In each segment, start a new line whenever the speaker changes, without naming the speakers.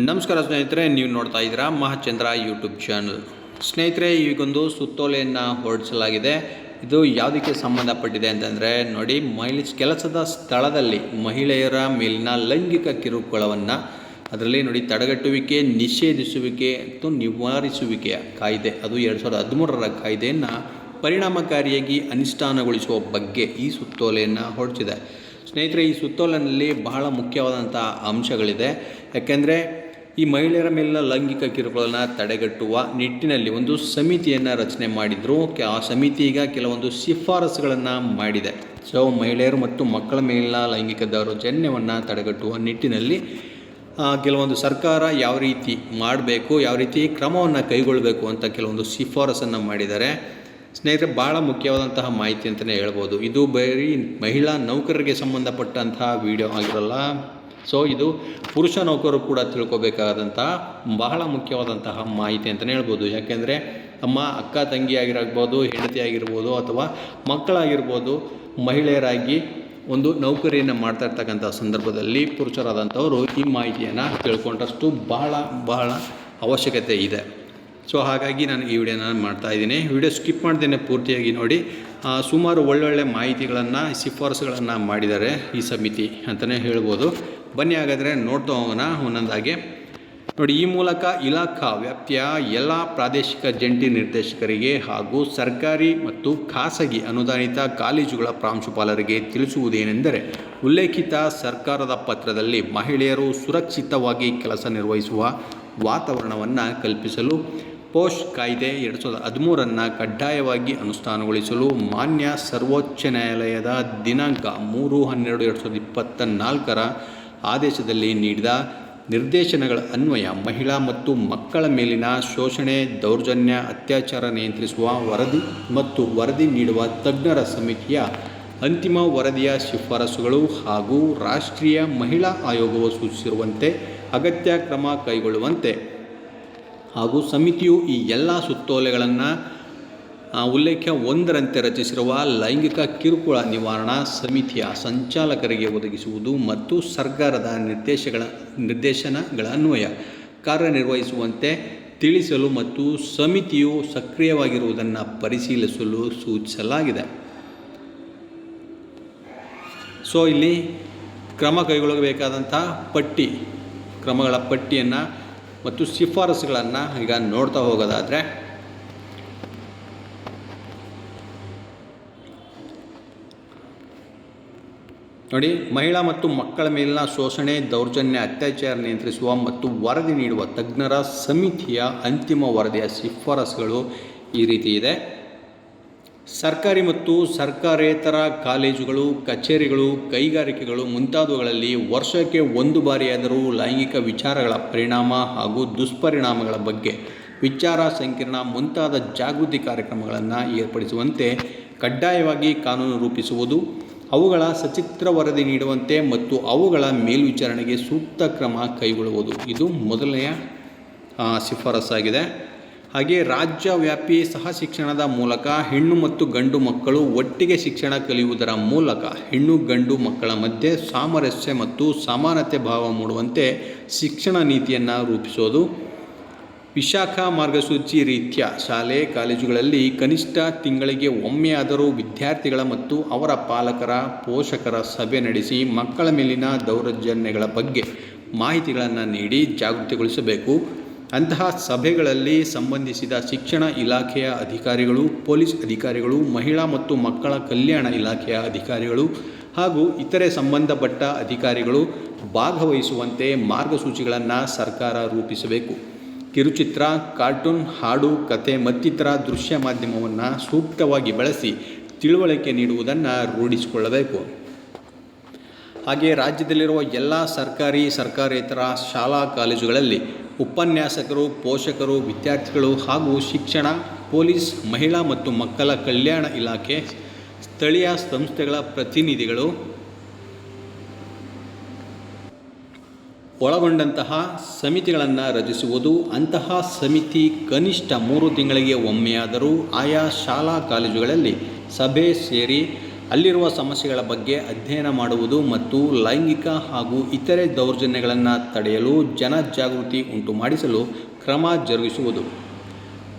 ನಮಸ್ಕಾರ ಸ್ನೇಹಿತರೆ, ನೀವು ನೋಡ್ತಾ ಇದ್ದೀರಾ ಮಹಾಚಂದ್ರ ಯೂಟ್ಯೂಬ್ ಚಾನಲ್ ಸ್ನೇಹಿತರೆ, ಈಗೊಂದು ಸುತ್ತೋಲೆಯನ್ನು ಹೊರಡಿಸಲಾಗಿದೆ. ಇದು ಯಾವುದಕ್ಕೆ ಸಂಬಂಧಪಟ್ಟಿದೆ ಅಂತಂದರೆ, ನೋಡಿ ಮಹಿಳೆ ಕೆಲಸದ ಸ್ಥಳದಲ್ಲಿ ಮಹಿಳೆಯರ ಮೇಲಿನ ಲೈಂಗಿಕ ಕಿರುಕುಳವನ್ನು ಅದರಲ್ಲಿ ನೋಡಿ, ತಡೆಗಟ್ಟುವಿಕೆ, ನಿಷೇಧಿಸುವಿಕೆ ಮತ್ತು ನಿವಾರಿಸುವಿಕೆಯ ಕಾಯ್ದೆ, ಅದು ಎರಡು ಸಾವಿರದ ಹದಿಮೂರರ ಕಾಯ್ದೆಯನ್ನು ಪರಿಣಾಮಕಾರಿಯಾಗಿ ಅನುಷ್ಠಾನಗೊಳಿಸುವ ಬಗ್ಗೆ ಈ ಸುತ್ತೋಲೆಯನ್ನು ಹೊರಡಿಸಿದೆ. ಸ್ನೇಹಿತರೆ, ಈ ಸುತ್ತೋಲನಲ್ಲಿ ಬಹಳ ಮುಖ್ಯವಾದಂಥ ಅಂಶಗಳಿದೆ. ಯಾಕೆಂದರೆ ಈ ಮಹಿಳೆಯರ ಮೇಲಿನ ಲೈಂಗಿಕ ಕಿರುಕುಳನ ತಡೆಗಟ್ಟುವ ನಿಟ್ಟಿನಲ್ಲಿ ಒಂದು ಸಮಿತಿಯನ್ನು ರಚನೆ ಮಾಡಿದ್ರು. ಆ ಸಮಿತಿ ಈಗ ಕೆಲವೊಂದು ಶಿಫಾರಸುಗಳನ್ನು ಮಾಡಿದೆ. ಸೊ, ಮಹಿಳೆಯರು ಮತ್ತು ಮಕ್ಕಳ ಮೇಲಿನ ಲೈಂಗಿಕ ದೌರ್ಜನ್ಯವನ್ನು ತಡೆಗಟ್ಟುವ ನಿಟ್ಟಿನಲ್ಲಿ ಕೆಲವೊಂದು ಸರ್ಕಾರ ಯಾವ ರೀತಿ ಮಾಡಬೇಕು, ಯಾವ ರೀತಿ ಕ್ರಮವನ್ನು ಕೈಗೊಳ್ಳಬೇಕು ಅಂತ ಕೆಲವೊಂದು ಶಿಫಾರಸನ್ನು ಮಾಡಿದ್ದಾರೆ. ಸ್ನೇಹಿತರೆ ಭಾಳ ಮುಖ್ಯವಾದಂತಹ ಮಾಹಿತಿ ಅಂತಲೇ ಹೇಳ್ಬೋದು. ಇದು ಬರೀ ಮಹಿಳಾ ನೌಕರರಿಗೆ ಸಂಬಂಧಪಟ್ಟಂತಹ ವಿಡಿಯೋ ಆಗಿರಲ್ಲ. ಸೊ ಇದು ಪುರುಷ ನೌಕರರು ಕೂಡ ತಿಳ್ಕೊಬೇಕಾದಂತಹ ಬಹಳ ಮುಖ್ಯವಾದಂತಹ ಮಾಹಿತಿ ಅಂತಲೇ ಹೇಳ್ಬೋದು. ಯಾಕೆಂದರೆ ತಮ್ಮ ಅಕ್ಕ ತಂಗಿ ಆಗಿರಬಹುದು ಹೆಂಡತಿ ಆಗಿರ್ಬೋದು ಅಥವಾ ಮಕ್ಕಳಾಗಿರ್ಬೋದು, ಮಹಿಳೆಯರಾಗಿ ಒಂದು ನೌಕರಿಯನ್ನು ಮಾಡ್ತಾ ಇರ್ತಕ್ಕಂಥ ಸಂದರ್ಭದಲ್ಲಿ ಪುರುಷರಾದಂಥವರು ಈ ಮಾಹಿತಿಯನ್ನು ತಿಳ್ಕೊಂಡಷ್ಟು ಬಹಳ ಬಹಳ ಅವಶ್ಯಕತೆ ಇದೆ. ಸೊ ಹಾಗಾಗಿ ನಾನು ಈ ವಿಡಿಯೋನ ಮಾಡ್ತಾ ಇದ್ದೀನಿ. ವಿಡಿಯೋ ಸ್ಕಿಪ್ ಮಾಡ್ದೇನೆ ಪೂರ್ತಿಯಾಗಿ ನೋಡಿ. ಸುಮಾರು ಒಳ್ಳೊಳ್ಳೆ ಮಾಹಿತಿಗಳನ್ನು, ಶಿಫಾರಸುಗಳನ್ನು ಮಾಡಿದ್ದಾರೆ ಈ ಸಮಿತಿ ಅಂತಲೇ ಹೇಳ್ಬೋದು. ಬನ್ನಿ ಹಾಗಾದರೆ ನೋಡ್ತಾ ಹೋಗೋಣ ಒಂದೊಂದಾಗಿ. ನೋಡಿ, ಈ ಮೂಲಕ ಇಲಾಖಾ ವ್ಯಾಪ್ತಿಯ ಎಲ್ಲ ಪ್ರಾದೇಶಿಕ ಜಂಟಿ ನಿರ್ದೇಶಕರಿಗೆ ಹಾಗೂ ಸರ್ಕಾರಿ ಮತ್ತು ಖಾಸಗಿ ಅನುದಾನಿತ ಕಾಲೇಜುಗಳ ಪ್ರಾಂಶುಪಾಲರಿಗೆ ತಿಳಿಸುವುದೇನೆಂದರೆ, ಉಲ್ಲೇಖಿತ ಸರ್ಕಾರದ ಪತ್ರದಲ್ಲಿ ಮಹಿಳೆಯರು ಸುರಕ್ಷಿತವಾಗಿ ಕೆಲಸ ನಿರ್ವಹಿಸುವ ವಾತಾವರಣವನ್ನು ಕಲ್ಪಿಸಲು, ಪೋಸ್ಟ್ ಕಾಯ್ದೆ ಎರಡು ಸಾವಿರದ ಹದಿಮೂರನ್ನು ಕಡ್ಡಾಯವಾಗಿ ಅನುಷ್ಠಾನಗೊಳಿಸಲು ಮಾನ್ಯ ಸರ್ವೋಚ್ಚ ನ್ಯಾಯಾಲಯದ ದಿನಾಂಕ ಮೂರು ಹನ್ನೆರಡು ಎರಡು ಸಾವಿರದ ಇಪ್ಪತ್ತ ನಾಲ್ಕರ ಆದೇಶದಲ್ಲಿ ನೀಡಿದ ನಿರ್ದೇಶನಗಳ ಅನ್ವಯ ಮಹಿಳಾ ಮತ್ತು ಮಕ್ಕಳ ಮೇಲಿನ ಶೋಷಣೆ, ದೌರ್ಜನ್ಯ, ಅತ್ಯಾಚಾರ ನಿಯಂತ್ರಿಸುವ ವರದಿ ಮತ್ತು ವರದಿ ನೀಡುವ ತಜ್ಞರ ಸಮಿತಿಯ ಅಂತಿಮ ವರದಿಯ ಶಿಫಾರಸುಗಳು ಹಾಗೂ ರಾಷ್ಟ್ರೀಯ ಮಹಿಳಾ ಆಯೋಗವು ಸೂಚಿಸಿರುವಂತೆ ಅಗತ್ಯ ಕ್ರಮ ಕೈಗೊಳ್ಳುವಂತೆ ಹಾಗೂ ಸಮಿತಿಯು ಈ ಎಲ್ಲ ಸುತ್ತೋಲೆಗಳನ್ನು ಉಲ್ಲೇಖ ಒಂದರಂತೆ ರಚಿಸಿರುವ ಲೈಂಗಿಕ ಕಿರುಕುಳ ನಿವಾರಣಾ ಸಮಿತಿಯ ಸಂಚಾಲಕರಿಗೆ ಒದಗಿಸುವುದು ಮತ್ತು ಸರ್ಕಾರದ ನಿರ್ದೇಶಗಳ, ನಿರ್ದೇಶನಗಳ ಅನ್ವಯ ಕಾರ್ಯನಿರ್ವಹಿಸುವಂತೆ ತಿಳಿಸಲು ಮತ್ತು ಸಮಿತಿಯು ಸಕ್ರಿಯವಾಗಿರುವುದನ್ನು ಪರಿಶೀಲಿಸಲು ಸೂಚಿಸಲಾಗಿದೆ. ಸೊ, ಇಲ್ಲಿ ಕ್ರಮ ಕೈಗೊಳ್ಳಬೇಕಾದಂಥ ಪಟ್ಟಿ, ಕ್ರಮಗಳ ಪಟ್ಟಿಯನ್ನು ಮತ್ತು ಶಿಫಾರಸುಗಳನ್ನು ಈಗ ನೋಡ್ತಾ ಹೋಗೋದಾದರೆ ನೋಡಿ, ಮಹಿಳಾ ಮತ್ತು ಮಕ್ಕಳ ಮೇಲಿನ ಶೋಷಣೆ, ದೌರ್ಜನ್ಯ, ಅತ್ಯಾಚಾರ ನಿಯಂತ್ರಿಸುವ ಮತ್ತು ವರದಿ ನೀಡುವ ತಜ್ಞರ ಸಮಿತಿಯ ಅಂತಿಮ ವರದಿಯ ಶಿಫಾರಸುಗಳು ಈ ರೀತಿ ಇದೆ. ಸರ್ಕಾರಿ ಮತ್ತು ಸರ್ಕಾರೇತರ ಕಾಲೇಜುಗಳು, ಕಚೇರಿಗಳು, ಕೈಗಾರಿಕೆಗಳು ಮುಂತಾದವುಗಳಲ್ಲಿ ವರ್ಷಕ್ಕೆ ಒಂದು ಬಾರಿಯಾದರೂ ಲೈಂಗಿಕ ವಿಚಾರಗಳ ಪರಿಣಾಮ ಹಾಗೂ ದುಷ್ಪರಿಣಾಮಗಳ ಬಗ್ಗೆ ವಿಚಾರ ಸಂಕಿರಣ ಮುಂತಾದ ಜಾಗೃತಿ ಕಾರ್ಯಕ್ರಮಗಳನ್ನು ಏರ್ಪಡಿಸುವಂತೆ ಕಡ್ಡಾಯವಾಗಿ ಕಾನೂನು ರೂಪಿಸುವುದು ಅವುಗಳ ಸಚಿತ್ರ ವರದಿ ನೀಡುವಂತೆ ಮತ್ತು ಅವುಗಳ ಮೇಲ್ವಿಚಾರಣೆಗೆ ಸೂಕ್ತ ಕ್ರಮ ಕೈಗೊಳ್ಳುವುದು. ಇದು ಮೊದಲನೆಯ ಶಿಫಾರಸ್ಸಾಗಿದೆ. ಹಾಗೆ ರಾಜ್ಯವ್ಯಾಪಿ ಸಹ ಶಿಕ್ಷಣದ ಮೂಲಕ ಹೆಣ್ಣು ಮತ್ತು ಗಂಡು ಮಕ್ಕಳು ಒಟ್ಟಿಗೆ ಶಿಕ್ಷಣ ಕಲಿಯುವುದರ ಮೂಲಕ ಹೆಣ್ಣು, ಗಂಡು ಮಕ್ಕಳ ಮಧ್ಯೆ ಸಾಮರಸ್ಯ ಮತ್ತು ಸಮಾನತೆ ಭಾವ ಮೂಡುವಂತೆ ಶಿಕ್ಷಣ ನೀತಿಯನ್ನು ರೂಪಿಸೋದು. ವಿಶಾಖ ಮಾರ್ಗಸೂಚಿ ರೀತ್ಯ ಶಾಲೆ, ಕಾಲೇಜುಗಳಲ್ಲಿ ಕನಿಷ್ಠ ತಿಂಗಳಿಗೆ ಒಮ್ಮೆಯಾದರೂ ವಿದ್ಯಾರ್ಥಿಗಳ ಮತ್ತು ಅವರ ಪಾಲಕರ, ಪೋಷಕರ ಸಭೆ ನಡೆಸಿ ಮಕ್ಕಳ ಮೇಲಿನ ದೌರ್ಜನ್ಯಗಳ ಬಗ್ಗೆ ಮಾಹಿತಿಗಳನ್ನು ನೀಡಿ ಜಾಗೃತಿಗೊಳಿಸಬೇಕು. ಅಂತಹ ಸಭೆಗಳಲ್ಲಿ ಸಂಬಂಧಿಸಿದ ಶಿಕ್ಷಣ ಇಲಾಖೆಯ ಅಧಿಕಾರಿಗಳು, ಪೊಲೀಸ್ ಅಧಿಕಾರಿಗಳು, ಮಹಿಳಾ ಮತ್ತು ಮಕ್ಕಳ ಕಲ್ಯಾಣ ಇಲಾಖೆಯ ಅಧಿಕಾರಿಗಳು ಹಾಗೂ ಇತರೆ ಸಂಬಂಧಪಟ್ಟ ಅಧಿಕಾರಿಗಳು ಭಾಗವಹಿಸುವಂತೆ ಮಾರ್ಗಸೂಚಿಗಳನ್ನು ಸರ್ಕಾರ ರೂಪಿಸಬೇಕು. ಕಿರುಚಿತ್ರ, ಕಾರ್ಟೂನ್, ಹಾಡು, ಕತೆ, ಮತ್ತಿತರ ದೃಶ್ಯ ಮಾಧ್ಯಮವನ್ನು ಸೂಕ್ತವಾಗಿ ಬಳಸಿ ತಿಳುವಳಿಕೆ ನೀಡುವುದನ್ನು ರೂಢಿಸಿಕೊಳ್ಳಬೇಕು. ಹಾಗೆ ರಾಜ್ಯದಲ್ಲಿರುವ ಎಲ್ಲ ಸರ್ಕಾರಿ ಸರ್ಕಾರೇತರ ಶಾಲಾ ಕಾಲೇಜುಗಳಲ್ಲಿ ಉಪನ್ಯಾಸಕರು, ಪೋಷಕರು, ವಿದ್ಯಾರ್ಥಿಗಳು ಹಾಗೂ ಶಿಕ್ಷಣ, ಪೊಲೀಸ್, ಮಹಿಳಾ ಮತ್ತು ಮಕ್ಕಳ ಕಲ್ಯಾಣ ಇಲಾಖೆ, ಸ್ಥಳೀಯ ಸಂಸ್ಥೆಗಳ ಪ್ರತಿನಿಧಿಗಳು ಒಳಗೊಂಡಂತಹ ಸಮಿತಿಗಳನ್ನು ರಚಿಸುವುದು, ಅಂತಹ ಸಮಿತಿ ಕನಿಷ್ಠ ಮೂರು ತಿಂಗಳಿಗೆ ಒಮ್ಮೆಯಾದರೂ ಆಯಾ ಶಾಲಾ ಕಾಲೇಜುಗಳಲ್ಲಿ ಸಭೆ ಸೇರಿ ಅಲ್ಲಿರುವ ಸಮಸ್ಯೆಗಳ ಬಗ್ಗೆ ಅಧ್ಯಯನ ಮಾಡುವುದು ಮತ್ತು ಲೈಂಗಿಕ ಹಾಗೂ ಇತರೆ ದೌರ್ಜನ್ಯಗಳನ್ನು ತಡೆಯಲು ಜನಜಾಗೃತಿ ಉಂಟು ಮಾಡಿಸಲು ಕ್ರಮ ಜರುಗಿಸುವುದು.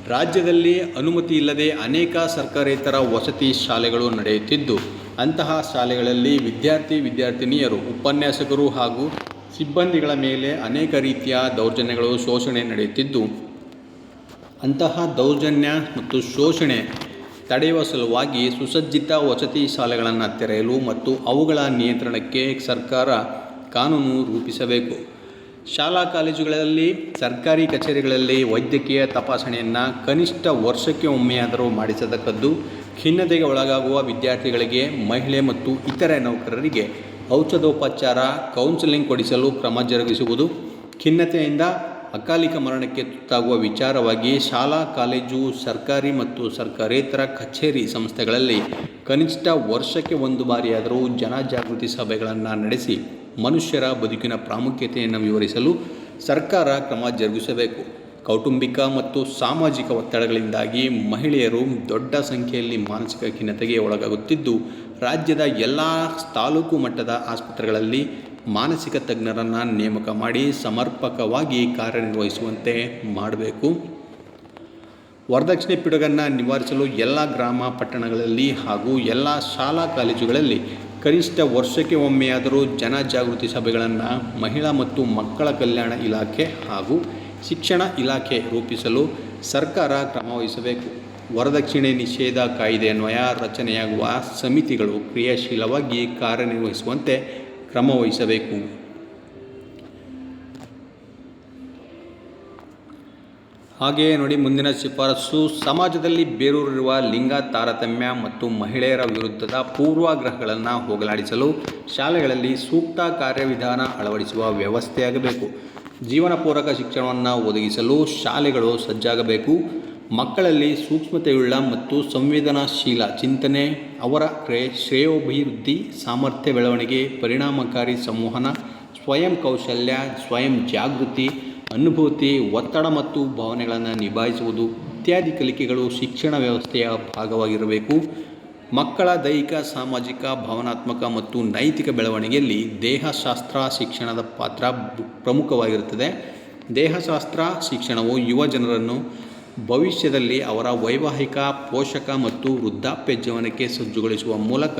ರಾಜ್ಯದಲ್ಲಿ ಅನುಮತಿ ಇಲ್ಲದೆ ಅನೇಕ ಸರ್ಕಾರೇತರ ವಸತಿ ಶಾಲೆಗಳು ನಡೆಯುತ್ತಿದ್ದು, ಅಂತಹ ಶಾಲೆಗಳಲ್ಲಿ ವಿದ್ಯಾರ್ಥಿ, ವಿದ್ಯಾರ್ಥಿನಿಯರು, ಉಪನ್ಯಾಸಕರು ಹಾಗೂ ಸಿಬ್ಬಂದಿಗಳ ಮೇಲೆ ಅನೇಕ ರೀತಿಯ ದೌರ್ಜನ್ಯಗಳು ಶೋಷಣೆ ನಡೆಯುತ್ತಿದ್ದು, ಅಂತಹ ದೌರ್ಜನ್ಯ ಮತ್ತು ಶೋಷಣೆ ತಡೆಯುವ ಸಲುವಾಗಿ ಸುಸಜ್ಜಿತ ವಸತಿ ಶಾಲೆಗಳನ್ನು ತೆರೆಯಲು ಮತ್ತು ಅವುಗಳ ನಿಯಂತ್ರಣಕ್ಕೆ ಸರ್ಕಾರ ಕಾನೂನು ರೂಪಿಸಬೇಕು. ಶಾಲಾ ಕಾಲೇಜುಗಳಲ್ಲಿ, ಸರ್ಕಾರಿ ಕಚೇರಿಗಳಲ್ಲಿ ವೈದ್ಯಕೀಯ ತಪಾಸಣೆಯನ್ನು ಕನಿಷ್ಠ ವರ್ಷಕ್ಕೆ ಒಮ್ಮೆಯಾದರೂ ಮಾಡಿಸತಕ್ಕದ್ದು, ಖಿನ್ನತೆಗೆ ಒಳಗಾಗುವ ವಿದ್ಯಾರ್ಥಿಗಳಿಗೆ, ಮಹಿಳೆ ಮತ್ತು ಇತರೆ ನೌಕರರಿಗೆ ಔಷಧೋಪಚಾರ ಕೌನ್ಸಿಲಿಂಗ್ ಕೊಡಿಸಲು ಕ್ರಮ ಜರುಗಿಸುವುದು, ಖಿನ್ನತೆಯಿಂದ ಅಕಾಲಿಕ ಮರಣಕ್ಕೆ ತುತ್ತಾಗುವ ವಿಚಾರವಾಗಿ ಶಾಲಾ, ಕಾಲೇಜು, ಸರ್ಕಾರಿ ಮತ್ತು ಸರ್ಕಾರೇತರ ಕಚೇರಿ ಸಂಸ್ಥೆಗಳಲ್ಲಿ ಕನಿಷ್ಠ ವರ್ಷಕ್ಕೆ ಒಂದು ಬಾರಿಯಾದರೂ ಜನಜಾಗೃತಿ ಸಭೆಗಳನ್ನು ನಡೆಸಿ ಮನುಷ್ಯರ ಬದುಕಿನ ಪ್ರಾಮುಖ್ಯತೆಯನ್ನು ವಿವರಿಸಲು ಸರ್ಕಾರ ಕ್ರಮ ಜರುಗಿಸಬೇಕು. ಕೌಟುಂಬಿಕ ಮತ್ತು ಸಾಮಾಜಿಕ ಒತ್ತಡಗಳಿಂದಾಗಿ ಮಹಿಳೆಯರು ದೊಡ್ಡ ಸಂಖ್ಯೆಯಲ್ಲಿ ಮಾನಸಿಕ ಖಿನ್ನತೆಗೆ ಒಳಗಾಗುತ್ತಿದ್ದು, ರಾಜ್ಯದ ಎಲ್ಲ ತಾಲೂಕು ಮಟ್ಟದ ಆಸ್ಪತ್ರೆಗಳಲ್ಲಿ ಮಾನಸಿಕ ತಜ್ಞರನ್ನು ನೇಮಕ ಮಾಡಿ ಸಮರ್ಪಕವಾಗಿ ಕಾರ್ಯನಿರ್ವಹಿಸುವಂತೆ ಮಾಡಬೇಕು. ವರದಕ್ಷಿಣೆ ಪಿಡುಗನ್ನು ನಿವಾರಿಸಲು ಎಲ್ಲ ಗ್ರಾಮ ಪಟ್ಟಣಗಳಲ್ಲಿ ಹಾಗೂ ಎಲ್ಲ ಶಾಲಾ ಕಾಲೇಜುಗಳಲ್ಲಿ ಕನಿಷ್ಠ ವರ್ಷಕ್ಕೆ ಒಮ್ಮೆಯಾದರೂ ಜನಜಾಗೃತಿ ಸಭೆಗಳನ್ನು ಮಹಿಳಾ ಮತ್ತು ಮಕ್ಕಳ ಕಲ್ಯಾಣ ಇಲಾಖೆ ಹಾಗೂ ಶಿಕ್ಷಣ ಇಲಾಖೆ ರೂಪಿಸಲು ಸರ್ಕಾರ ಕ್ರಮವಹಿಸಬೇಕು ವರದಕ್ಷಿಣೆ ನಿಷೇಧ ಕಾಯ್ದೆ ಅನ್ವಯ, ರಚನೆಯಾಗುವ ಸಮಿತಿಗಳು ಕ್ರಿಯಾಶೀಲವಾಗಿ ಕಾರ್ಯನಿರ್ವಹಿಸುವಂತೆ ಕ್ರಮವಹಿಸಬೇಕು ಹಾಗೆಯೇ ನೋಡಿ ಮುಂದಿನ ಶಿಫಾರಸು. ಸಮಾಜದಲ್ಲಿ ಬೇರೂರಿರುವ ಲಿಂಗ ತಾರತಮ್ಯ ಮತ್ತು ಮಹಿಳೆಯರ ವಿರುದ್ಧದ ಪೂರ್ವಾಗ್ರಹಗಳನ್ನು ಹೋಗಲಾಡಿಸಲು ಶಾಲೆಗಳಲ್ಲಿ ಸೂಕ್ತ ಕಾರ್ಯವಿಧಾನ ಅಳವಡಿಸುವ ವ್ಯವಸ್ಥೆಯಾಗಬೇಕು. ಜೀವನ ಪೂರಕ ಶಿಕ್ಷಣವನ್ನು ಒದಗಿಸಲು ಶಾಲೆಗಳು ಸಜ್ಜಾಗಬೇಕು. ಮಕ್ಕಳಲ್ಲಿ ಸೂಕ್ಷ್ಮತೆಯುಳ್ಳ ಮತ್ತು ಸಂವೇದನಾಶೀಲ ಚಿಂತನೆ, ಅವರ ಕ್ರೇ, ಶ್ರೇಯೋಭಿವೃದ್ಧಿ, ಸಾಮರ್ಥ್ಯ ಬೆಳವಣಿಗೆ, ಪರಿಣಾಮಕಾರಿ ಸಂವಹನ, ಸ್ವಯಂ ಕೌಶಲ್ಯ, ಸ್ವಯಂ ಜಾಗೃತಿ, ಅನುಭೂತಿ, ಒತ್ತಡ ಮತ್ತು ಭಾವನೆಗಳನ್ನು ನಿಭಾಯಿಸುವುದು ಇತ್ಯಾದಿ ಕಲಿಕೆಗಳು ಶಿಕ್ಷಣ ವ್ಯವಸ್ಥೆಯ ಭಾಗವಾಗಿರಬೇಕು. ಮಕ್ಕಳ ದೈಹಿಕ, ಸಾಮಾಜಿಕ, ಭಾವನಾತ್ಮಕ ಮತ್ತು ನೈತಿಕ ಬೆಳವಣಿಗೆಯಲ್ಲಿ ದೇಹಶಾಸ್ತ್ರ ಶಿಕ್ಷಣದ ಪಾತ್ರ ಪ್ರಮುಖವಾಗಿರುತ್ತದೆ. ದೇಹಶಾಸ್ತ್ರ ಶಿಕ್ಷಣವು ಯುವ ಜನರನ್ನು ಭವಿಷ್ಯದಲ್ಲಿ ಅವರ ವೈವಾಹಿಕ, ಪೋಷಕ ಮತ್ತು ವೃದ್ಧಾಪ್ಯ ಜೀವನಕ್ಕೆ ಸಜ್ಜುಗೊಳಿಸುವ ಮೂಲಕ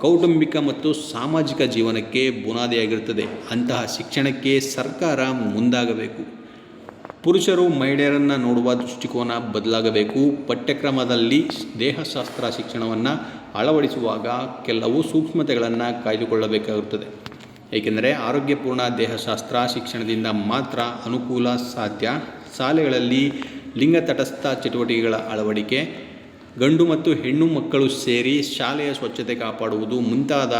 ಕೌಟುಂಬಿಕ ಮತ್ತು ಸಾಮಾಜಿಕ ಜೀವನಕ್ಕೆ ಬುನಾದಿಯಾಗಿರುತ್ತದೆ. ಅಂತಹ ಶಿಕ್ಷಣಕ್ಕೆ ಸರ್ಕಾರ ಮುಂದಾಗಬೇಕು. ಪುರುಷರು ಮಹಿಳೆಯರನ್ನು ನೋಡುವ ದೃಷ್ಟಿಕೋನ ಬದಲಾಗಬೇಕು. ಪಠ್ಯಕ್ರಮದಲ್ಲಿ ದೇಹಶಾಸ್ತ್ರ ಶಿಕ್ಷಣವನ್ನು ಅಳವಡಿಸುವಾಗ ಕೆಲವು ಸೂಕ್ಷ್ಮತೆಗಳನ್ನು ಕಾಯ್ದುಕೊಳ್ಳಬೇಕಾಗುತ್ತದೆ. ಏಕೆಂದರೆ ಆರೋಗ್ಯಪೂರ್ಣ ದೇಹಶಾಸ್ತ್ರ ಶಿಕ್ಷಣದಿಂದ ಮಾತ್ರ ಅನುಕೂಲ ಸಾಧ್ಯ. ಶಾಲೆಗಳಲ್ಲಿ ಲಿಂಗ ತಟಸ್ಥ ಚಟುವಟಿಕೆಗಳ ಅಳವಡಿಕೆ, ಗಂಡು ಮತ್ತು ಹೆಣ್ಣು ಮಕ್ಕಳು ಸೇರಿ ಶಾಲೆಯ ಸ್ವಚ್ಛತೆ ಕಾಪಾಡುವುದು ಮುಂತಾದ,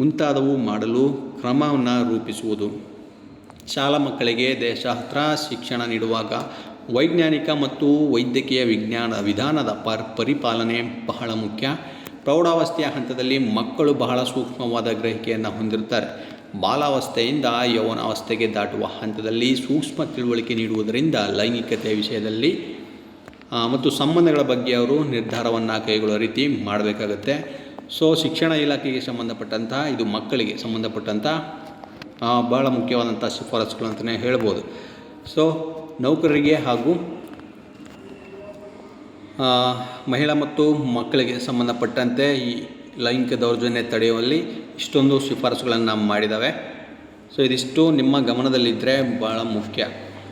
ಮುಂತಾದವು ಮಾಡಲು ಕ್ರಮವನ್ನು ರೂಪಿಸುವುದು. ಶಾಲಾ ಮಕ್ಕಳಿಗೆ ದೇಶಾಸ್ತ್ರ ಶಿಕ್ಷಣ ನೀಡುವಾಗ ವೈಜ್ಞಾನಿಕ ಮತ್ತು ವೈದ್ಯಕೀಯ ವಿಜ್ಞಾನ ವಿಧಾನದ ಪರ್, ಪರಿಪಾಲನೆ ಬಹಳ ಮುಖ್ಯ. ಪ್ರೌಢಾವಸ್ಥೆಯ ಹಂತದಲ್ಲಿ ಮಕ್ಕಳು ಬಹಳ ಸೂಕ್ಷ್ಮವಾದ ಗ್ರಹಿಕೆಯನ್ನು ಹೊಂದಿರುತ್ತಾರೆ. ಬಾಲಾವಸ್ಥೆಯಿಂದ ಯೌವನಾವಸ್ಥೆಗೆ ದಾಟುವ ಹಂತದಲ್ಲಿ ಸೂಕ್ಷ್ಮ ತಿಳುವಳಿಕೆ ನೀಡುವುದರಿಂದ ಲೈಂಗಿಕತೆಯ ವಿಷಯದಲ್ಲಿ ಮತ್ತು ಸಂಬಂಧಗಳ ಬಗ್ಗೆ ಅವರು ನಿರ್ಧಾರವನ್ನು ಕೈಗೊಳ್ಳುವ ರೀತಿ ಮಾಡಬೇಕಾಗತ್ತೆ. ಸೊ, ಶಿಕ್ಷಣ ಇಲಾಖೆಗೆ ಸಂಬಂಧಪಟ್ಟಂತಹ ಇದು ಮಕ್ಕಳಿಗೆ ಸಂಬಂಧಪಟ್ಟಂಥ ಬಹಳ ಮುಖ್ಯವಾದಂಥ ಶಿಫಾರಸುಗಳು ಅಂತಲೇ ಹೇಳ್ಬೋದು. ಸೊ ನೌಕರರಿಗೆ ಹಾಗೂ ಮಹಿಳಾ ಮತ್ತು ಮಕ್ಕಳಿಗೆ ಸಂಬಂಧಪಟ್ಟಂತೆ ಈ ಲೈಂಗಿಕ ದೌರ್ಜನ್ಯ ತಡೆಯುವಲ್ಲಿ ಇಷ್ಟೊಂದು ಶಿಫಾರಸುಗಳನ್ನು ಮಾಡಿದ್ದಾವೆ ಸೊ ಇದಿಷ್ಟು ನಿಮ್ಮ ಗಮನದಲ್ಲಿದ್ದರೆ ಭಾಳ ಮುಖ್ಯ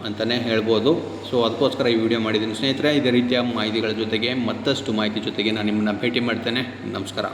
ಅಂತಲೇ ಹೇಳ್ಬೋದು. ಸೊ ಅದಕ್ಕೋಸ್ಕರ ಈ ವಿಡಿಯೋ ಮಾಡಿದ್ದೀನಿ ಸ್ನೇಹಿತರೆ. ಇದೇ ರೀತಿಯ ಮಾಹಿತಿಗಳ ಜೊತೆಗೆ ಮತ್ತಷ್ಟು ಮಾಹಿತಿ ಜೊತೆಗೆ ನಾನು ನಿಮ್ಮನ್ನು ಭೇಟಿ ಮಾಡ್ತೇನೆ. ನಮಸ್ಕಾರ.